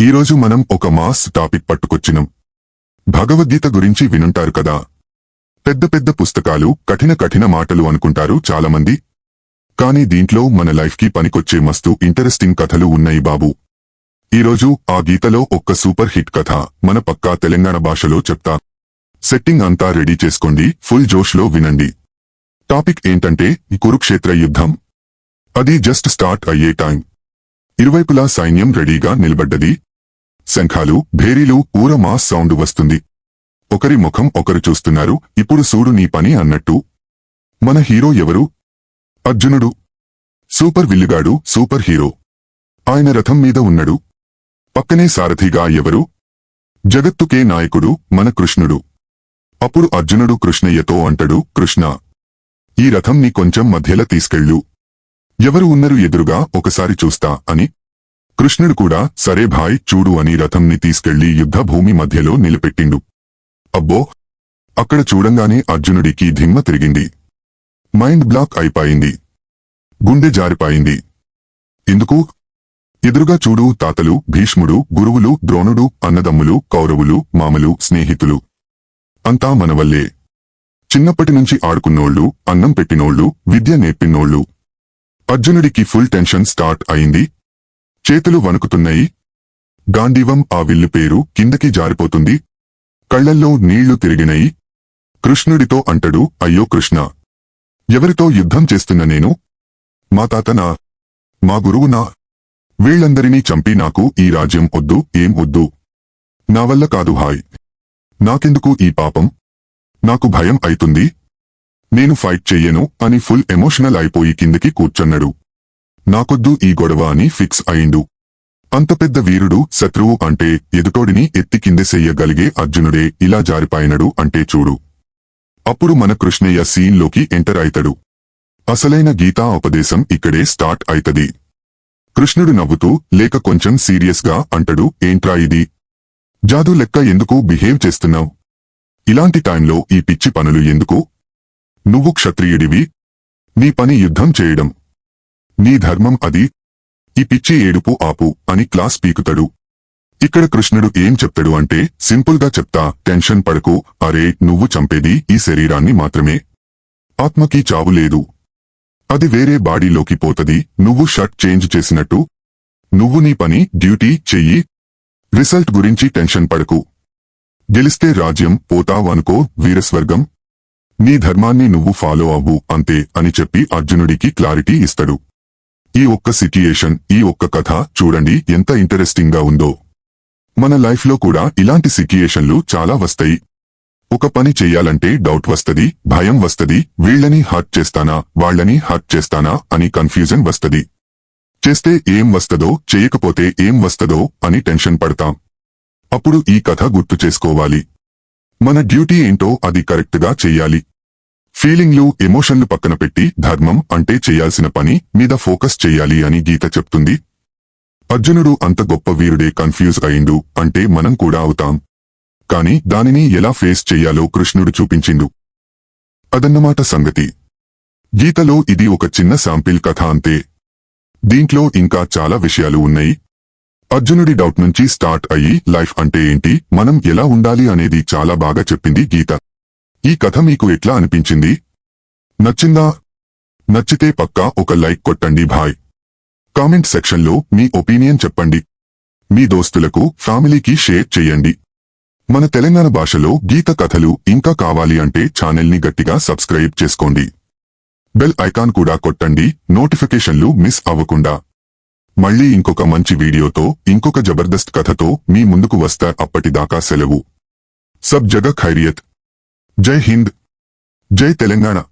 ఈరోజు మనం ఒక మాస్ టాపిక్ పట్టుకొచ్చినం. భగవద్గీత గురించి వినుంటారు కదా. పెద్ద పెద్ద పుస్తకాలు కఠిన కఠిన మాటలు అనుకుంటారు చాలామంది. కానీ దీంట్లో మన లైఫ్కి పనికొచ్చే మస్తు ఇంటరెస్టింగ్ కథలు ఉన్నాయి బాబు. ఈరోజు ఆ గీతలో ఒక్క సూపర్ హిట్ కథ మన పక్కా తెలంగాణ భాషలో చెప్తా. సెట్టింగ్ అంతా రెడీ చేసుకోండి ఫుల్ జోష్లో వినండి. టాపిక్ ఏంటంటే కురుక్షేత్ర యుద్ధం. అది జస్ట్ స్టార్ట్ అయ్యే టైం. ఇరువైపులా సైన్యం రెడీగా నిలబడ్డది. శంఖాలు భేరీలు ఊర మాస్ సౌండ్ వస్తుంది. ఒకరి ముఖం ఒకరు చూస్తున్నారు ఇప్పుడు సూడు నీ పని అన్నట్టు. మన హీరో ఎవరు? అర్జునుడు. సూపర్ విల్లుగాడు సూపర్ హీరో. ఆయన రథం మీద ఉన్నడు. పక్కనే సారథిగా ఎవరు? జగత్తుకే నాయకుడు మన కృష్ణుడు. అప్పుడు అర్జునుడు కృష్ణయ్యతో అంటడు కృష్ణ ఈ రథం నీ కొంచెం మధ్యల తీసుకెళ్ళు. ఎవరు ఉన్నరు ఎదురుగా ఒకసారి చూస్తా అని. కృష్ణుడు కూడా సరే భాయ్ చూడు అని రథంని తీసుకెళ్ళి యుద్ధ భూమి మధ్యలో నిలబెట్టిండు. అబ్బో! అక్కడ చూడంగానే అర్జునుడికి ధిమ్మ తిరిగింది. మైండ్ బ్లాక్ అయిపోయింది. గుండె జారిపాయింది. ఎందుకు? ఎదురుగా చూడు తాతలు భీష్ముడు గురువులు ద్రోణుడు అన్నదమ్ములు కౌరవులు మామలు స్నేహితులు. అంతా మనవల్లే చిన్నప్పటి నుంచి ఆడుకున్నోళ్ళు అన్నం పెట్టినోళ్ళు విద్య నేర్పినోళ్ళు. అర్జునుడికి ఫుల్ టెన్షన్ స్టార్ట్ అయింది. చేతులు వణుకుతున్నాయి. గాంధీవం ఆ విల్లు పేరు కిందకి జారిపోతుంది. కళ్ళల్లో నీళ్ళు తిరిగినయి. కృష్ణుడితో అంటడు అయ్యో కృష్ణ! ఎవరితో యుద్ధం చేస్తున్న నేను? మా తాతనా మా గురువునా వీళ్ళందరినీ చంపి నాకు ఈ రాజ్యం వద్దు ఏం వద్దు. నా వల్ల కాదు హాయ్. నాకెందుకు ఈ పాపం? నాకు భయం అయితుంది. నేను ఫైట్ చెయ్యను అని ఫుల్ ఎమోషనల్ అయిపోయి కిందకి కూర్చొన్నడు. నాకొద్దు ఈ గొడవ అని ఫిక్స్ అయిండు. అంత పెద్ద వీరుడు శత్రువు అంటే ఎదుటోడిని ఎత్తి కిందెసెయ్యగలిగే అర్జునుడే ఇలా జారిపాయినడు అంటే చూడు. అప్పుడు మన కృష్ణయ్య సీన్లోకి ఎంటర్ అయితడు. అసలైన గీతా ఉపదేశం ఇక్కడే స్టార్ట్ అయితది. కృష్ణుడు నవ్వుతూ లేక కొంచెం సీరియస్గా అంటడు ఏంట్రా ఇది? జాదు లెక్క ఎందుకు బిహేవ్ చేస్తున్నావు? ఇలాంటి టైంలో ఈ పిచ్చి పనులు ఎందుకు? నువ్వు క్షత్రియుడివి. నీ పని యుద్ధం చేయడం. నీ ధర్మం అది. ఈ పిచ్చి ఏడుపు ఆపు అని క్లాస్ పీకుతాడు. ఇక్కడ కృష్ణుడు ఏం చెప్తాడు అంటే సింపుల్గా చెప్తా టెన్షన్ పడకు అరే నువ్వు చంపేది ఈ శరీరాన్ని మాత్రమే. ఆత్మకి చావు లేదు. అది వేరే బాడీలోకి పోతది నువ్వు షర్ట్ చేంజ్ చేసినట్టు. నువ్వు నీ పని డ్యూటీ చెయ్యి. రిజల్ట్ గురించి టెన్షన్ పడకు. గెలిస్తే రాజ్యం పోతావనుకో వీరస్వర్గం. నీ ధర్మాన్ని నువ్వు ఫాలో అవ్వు అంతే అని చెప్పి అర్జునుడికి క్లారిటీ ఇస్తాడు. ఈ ఒక్క సిట్యుయేషన్ ఈ ఒక్క కథ చూడండి ఎంత ఇంటరెస్టింగ్గా ఉందో. మన లైఫ్లో కూడా ఇలాంటి సిట్యుయేషన్లు చాలా వస్తాయి. ఒక పని చెయ్యాలంటే డౌట్ వస్తది భయం వస్తది వీళ్ళని హర్ట్ చేస్తానా వాళ్ళని హర్ట్ చేస్తానా అని కన్ఫ్యూజన్ వస్తది. చేస్తే ఏం వస్తదో చేయకపోతే ఏం వస్తదో అని టెన్షన్ పడతాం. అప్పుడు ఈ కథ గుర్తు చేసుకోవాలి. మన డ్యూటీ ఏంటో అది కరెక్ట్గా చెయ్యాలి ఫీలింగ్లు ఎమోషన్లు పక్కన పెట్టి ధర్మం అంటే చేయాల్సిన పని మీద ఫోకస్ చెయ్యాలి అని గీత చెప్తుంది. అర్జునుడు అంత గొప్ప వీరుడే కన్ఫ్యూజ్ అయిండు అంటే మనం కూడా అవుతాం. కాని దానిని ఎలా ఫేస్ చెయ్యాలో కృష్ణుడు చూపించిండు. అదన్నమాట సంగతి. గీతలో ఇది ఒక చిన్న శాంపిల్ కథ అంతే. దీంట్లో ఇంకా చాలా విషయాలు ఉన్నాయి. అర్జునుడి డౌట్ నుంచి స్టార్ట్ అయ్యి లైఫ్ అంటే ఏంటి మనం ఎలా ఉండాలి అనేది చాలా బాగా చెప్పింది గీత. ఈ కథ మీకు ఎట్లా అనిపించింది? నచ్చిందా? నచ్చితే పక్కా ఒక లైక్ కొట్టండి భాయ్ కామెంట్ సెక్షన్లో మీ ఒపీనియన్ చెప్పండి. మీ దోస్తులకు ఫ్యామిలీకి షేర్ చేయండి. మన తెలంగాణ భాషలో గీత కథలు ఇంకా కావాలి అంటే ఛానల్ని గట్టిగా సబ్స్క్రైబ్ చేసుకోండి. బెల్ ఐకాన్ కూడా కొట్టండి నోటిఫికేషన్లు మిస్ అవ్వకుండా. మళ్ళీ ఇంకొక మంచి వీడియోతో ఇంకొక జబర్దస్త్ కథతో మీ ముందుకు వస్తా అప్పటిదాకా సెలవు. సబ్ జగ ఖైరియత్. जय हिंद जय तेलंगाना।